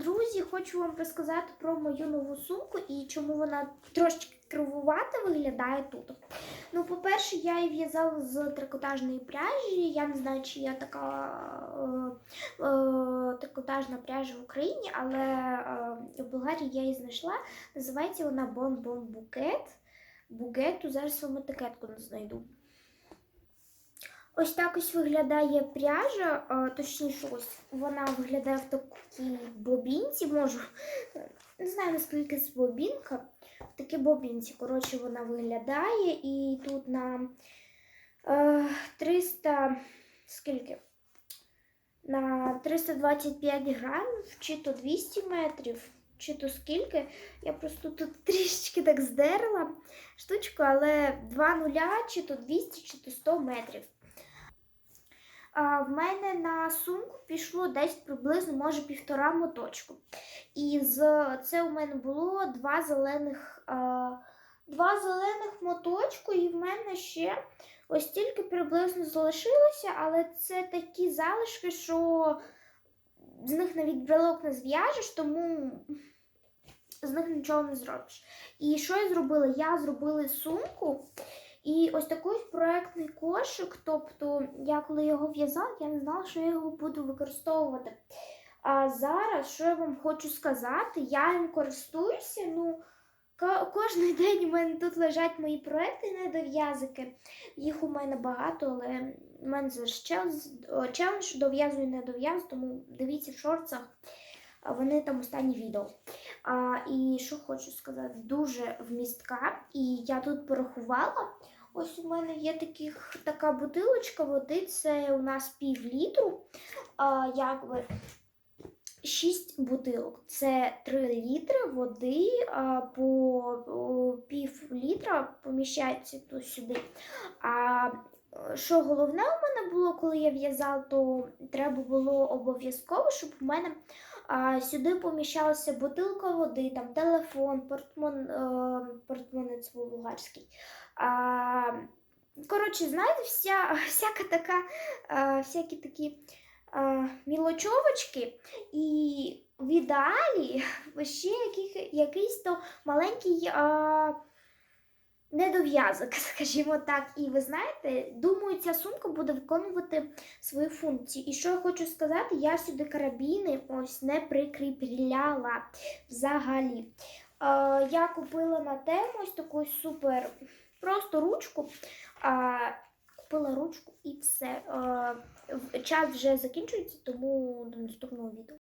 Друзі, хочу вам розказати про мою нову сумку і чому вона трошечки кривувата виглядає тут. Ну, по-перше, я її в'язала з трикотажної пряжі. Я не знаю, чи є така е, е, трикотажна пряжа в Україні, але е, в Болгарії я її знайшла. Називається вона Бон Бон Букет. Букету. Зараз вам етикетку не знайду. Ось так ось виглядає пряжа, точніше, ось вона виглядає в такій бобінці. Можу, не знаю наскільки це бобінка. В такій бобінці, коротше, вона виглядає. І тут на е, 300, скільки? На 325 грамів, чи то 200 метрів, чи то скільки. Я просто тут трішечки так здерла штучку, але 2 нуля, чи то 200, чи то 100 метрів. В мене на сумку пішло десь приблизно, може, півтора моточку. І з це у мене було два зелених, два зелених моточку, і в мене ще ось тільки приблизно залишилося, але це такі залишки, що з них навіть брелок не зв'яжеш, тому з них нічого не зробиш. І що я зробила? Я зробила сумку. І ось такий проектний кошик. Тобто, я коли його в'язала, я не знала, що я його буду використовувати. А зараз, що я вам хочу сказати, я їм користуюся. Ну, кожен день у мене тут лежать мої проекти недов'язики. Їх у мене багато, але в мене челендж дов'язую не дов'язую, тому дивіться в шорцах. Вони там останні відео. А, І що хочу сказати, дуже вмістка. І я тут порахувала. Ось у мене є таких, така бутилочка води, це у нас пів літру. А, якби 6 бутилок. Це 3 літри води, а, по пів літра поміщається тут сюди. А що головне у мене було, коли я в'язала, то треба було обов'язково, щоб у мене а, сюди поміщалася бутилка води, там телефон, портмон, е, портмоне це був. А, коротше, знаєте, вся, всяка така, а, всякі такі а, мілочовочки. І в ідеалі ще яких, якийсь то маленький. А, недов'язок, скажімо так. І ви знаєте, думаю, ця сумка буде виконувати свою функцію. І що я хочу сказати, я сюди карабіни ось не прикріпляла взагалі. Е, я купила на тему ось таку супер просто ручку. Е, купила ручку і все. Е, час вже закінчується, тому до наступного відео.